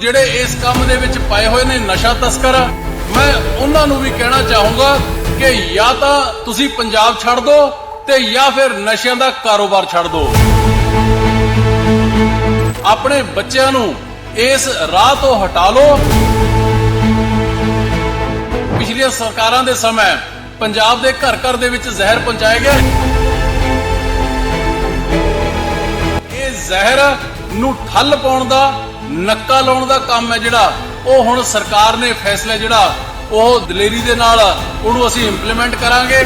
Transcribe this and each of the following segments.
ਜਿਹੜੇ ਇਸ ਕੰਮ ਦੇ ਵਿੱਚ ਪਾਏ ਹੋਏ ਨੇ ਨਸ਼ਾ ਤਸਕਰ, ਮੈਂ ਉਹਨਾਂ ਨੂੰ ਵੀ ਕਹਿਣਾ ਚਾਹੂੰਗਾ ਕਿ ਜਾਂ ਤਾਂ ਤੁਸੀਂ ਪੰਜਾਬ ਛੱਡ ਦਿਓ ਤੇ ਜਾਂ ਫਿਰ ਨਸ਼ਿਆਂ ਦਾ ਕਾਰੋਬਾਰ ਛੱਡ ਦਿਓ ਆਪਣੇ ਬੱਚਿਆਂ ਨੂੰ ਇਸ ਰਾਹ ਤੋਂ ਹਟਾ ਲਓ। ਪਿਛਲੀਆਂ ਸਰਕਾਰਾਂ ਦੇ ਸਮੇਂ ਪੰਜਾਬ ਦੇ ਘਰ ਘਰ ਦੇ ਵਿੱਚ ਜ਼ਹਿਰ ਪਹੁੰਚਾਇਆ ਗਿਆ। ਇਹ ਜ਼ਹਿਰ ਨੂੰ ਠੱਲ ਪਾਉਣ ਦਾ ਨੱਕਾ ਲਾਉਣ ਦਾ ਕੰਮ ਹੈ ਜਿਹੜਾ, ਉਹ ਹੁਣ ਸਰਕਾਰ ਨੇ ਫੈਸਲਾ ਜਿਹੜਾ, ਉਹ ਦਲੇਰੀ ਦੇ ਨਾਲ ਉਹਨੂੰ ਅਸੀਂ ਇੰਪਲੀਮੈਂਟ ਕਰਾਂਗੇ।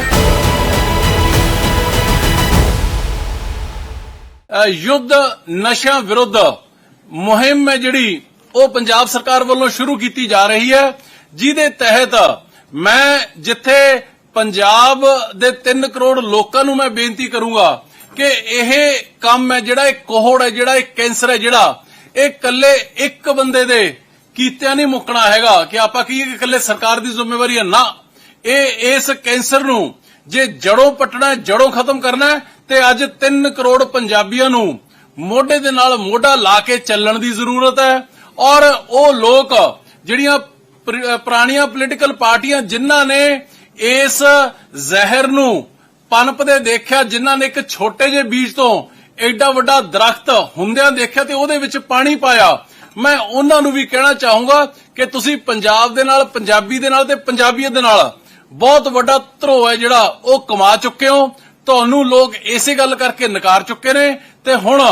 ਯੁੱਧ ਨਸ਼ਾ ਵਿਰੁੱਧ ਮੁਹਿੰਮ ਹੈ ਜਿਹੜੀ, ਉਹ ਪੰਜਾਬ ਸਰਕਾਰ ਵੱਲੋਂ ਸ਼ੁਰੂ ਕੀਤੀ ਜਾ ਰਹੀ ਹੈ। ਜਿਹਦੇ ਤਹਿਤ ਮੈਂ ਜਿੱਥੇ ਪੰਜਾਬ ਦੇ 3 ਕਰੋੜ ਲੋਕਾਂ ਨੂੰ ਮੈਂ ਬੇਨਤੀ ਕਰੂੰਗਾ ਕਿ ਇਹ ਕੰਮ ਹੈ ਜਿਹੜਾ, ਇਹ ਕੋਹੜ ਹੈ ਜਿਹੜਾ, ਇਹ ਕੈਂਸਰ ਹੈ ਜਿਹੜਾ ਇਹ ਇਕੱਲੇ ਇੱਕ ਬੰਦੇ ਦੇ ਕੀਤਿਆਂ ਨਹੀਂ ਮੁੱਕਣਾ ਹੈਗਾ ਕਿ ਆਪਾਂ ਕਹੀਏ ਕਿ ਇਕੱਲੇ ਸਰਕਾਰ ਦੀ ਜ਼ਿੰਮੇਵਾਰੀ ਹੈ ਨਾ। ਇਹ ਇਸ ਕੈਂਸਰ ਨੂੰ ਜੇ ਜੜੋਂ ਪਟਣਾ ਹੈ, ਜੜੋਂ ਖਤਮ ਕਰਨਾ ਤੇ ਅੱਜ 3 ਕਰੋੜ ਪੰਜਾਬੀਆਂ ਨੂੰ ਮੋਢੇ ਦੇ ਨਾਲ ਮੋਢਾ ਲਾ ਕੇ ਚੱਲਣ ਦੀ ਜ਼ਰੂਰਤ ਹੈ। ਔਰ ਉਹ ਲੋਕ ਜਿਹੜੀਆਂ ਪੁਰਾਣੀਆਂ ਪੋਲੀਟੀਕਲ ਪਾਰਟੀਆਂ ਜਿਨ੍ਹਾਂ ਨੇ ਇਸ ਜ਼ਹਿਰ ਨੂੰ ਪਨਪਦੇ ਦੇਖਿਆ, ਜਿਨ੍ਹਾਂ ਨੇ ਇੱਕ ਛੋਟੇ ਜਿਹੇ ਬੀਜ ਤੋਂ ਐਡਾ ਵੱਡਾ ਦਰਖਤ ਹੁੰਦਿਆਂ ਦੇਖਿਆ ਤੇ ਉਹਦੇ ਵਿੱਚ ਪਾਣੀ ਪਾਇਆ। ਮੈਂ ਉਹਨਾਂ ਨੂੰ ਵੀ ਕਹਿਣਾ ਚਾਹੂੰਗਾ ਕਿ ਤੁਸੀਂ ਪੰਜਾਬ ਦੇ ਨਾਲ, ਪੰਜਾਬੀ ਦੇ ਨਾਲ ਤੇ ਪੰਜਾਬੀਅਤ ਦੇ ਨਾਲ ਬਹੁਤ ਵੱਡਾ ਧਰੋ ਹੈ ਜਿਹੜਾ ਉਹ ਕਮਾ ਚੁੱਕੇ ਹੋ। ਤੁਹਾਨੂੰ ਲੋਕ ਇਸੇ ਗੱਲ ਕਰਕੇ ਨਕਾਰ ਚੁੱਕੇ ਨੇ ਤੇ ਹੁਣ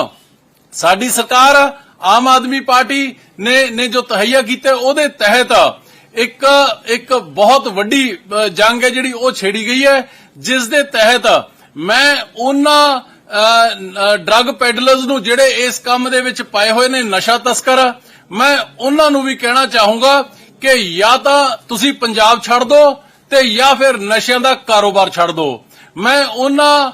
ਸਾਡੀ ਸਰਕਾਰ, ਆਮ ਆਦਮੀ ਪਾਰਟੀ ਨੇ ਨੇ ਜੋ ਤਹਈਆ ਕੀਤਾ ਉਹਦੇ ਤਹਿਤ ਇੱਕ ਇੱਕ ਬਹੁਤ ਵੱਡੀ ਜੰਗ ਹੈ ਜਿਹੜੀ ਉਹ ਛੇੜੀ ਗਈ ਹੈ। ਜਿਸ ਦੇ ਤਹਿਤ ਮੈਂ ਉਹਨਾਂ ਡਰੱਗ ਪੈਡਲਰਸ ਨੂੰ ਜਿਹੜੇ ਇਸ ਕੰਮ ਦੇ ਵਿੱਚ ਪਾਏ ਹੋਏ ਨੇ, ਨਸ਼ਾ ਤਸਕਰ, ਮੈਂ ਉਹਨਾਂ ਨੂੰ ਵੀ ਕਹਿਣਾ ਚਾਹੂੰਗਾ ਕਿ ਜਾਂ ਤਾਂ ਤੁਸੀਂ ਪੰਜਾਬ ਛੱਡ ਦਿਓ ਤੇ ਜਾਂ ਫਿਰ ਨਸ਼ਿਆਂ ਦਾ ਕਾਰੋਬਾਰ ਛੱਡ ਦਿਓ ਮੈਂ ਉਹਨਾਂ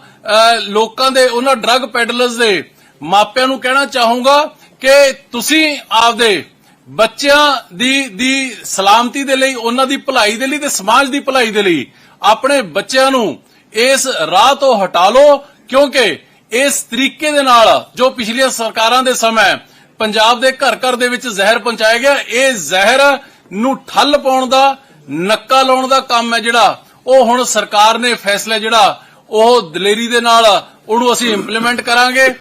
ਲੋਕਾਂ ਦੇ, ਉਹਨਾਂ ਡਰੱਗ ਪੈਡਲਰਸ ਦੇ ਮਾਪਿਆਂ ਨੂੰ ਕਹਿਣਾ ਚਾਹੂੰਗਾ ਕਿ ਤੁਸੀਂ ਆਪਦੇ ਬੱਚਿਆਂ ਦੀ ਦੀ ਸਲਾਮਤੀ ਦੇ ਲਈ, ਉਹਨਾਂ ਦੀ ਭਲਾਈ ਦੇ ਲਈ ਤੇ ਸਮਾਜ ਦੀ ਭਲਾਈ ਦੇ ਲਈ ਆਪਣੇ ਬੱਚਿਆਂ ਨੂੰ ਇਸ ਰਾਹ ਤੋਂ ਹਟਾ ਲਓ, ਕਿਉਂਕਿ ਇਸ ਤਰੀਕੇ ਦੇ ਨਾਲ ਜੋ ਪਿਛਲੀਆਂ ਸਰਕਾਰਾਂ ਦੇ ਸਮੇਂ ਪੰਜਾਬ ਦੇ ਘਰ ਘਰ ਦੇ ਵਿੱਚ ਜ਼ਹਿਰ ਪਹੁੰਚਾਇਆ ਗਿਆ, ਇਹ ਜ਼ਹਿਰ ਨੂੰ ਠੱਲ ਪਾਉਣ ਦਾ, ਨੱਕਾ ਲਾਉਣ ਦਾ ਕੰਮ ਹੈ ਜਿਹੜਾ, ਉਹ ਹੁਣ ਸਰਕਾਰ ਨੇ ਫੈਸਲਾ ਜਿਹੜਾ, ਉਹ ਦਲੇਰੀ ਦੇ ਨਾਲ ਉਹਨੂੰ ਅਸੀਂ ਇੰਪਲੀਮੈਂਟ ਕਰਾਂਗੇ।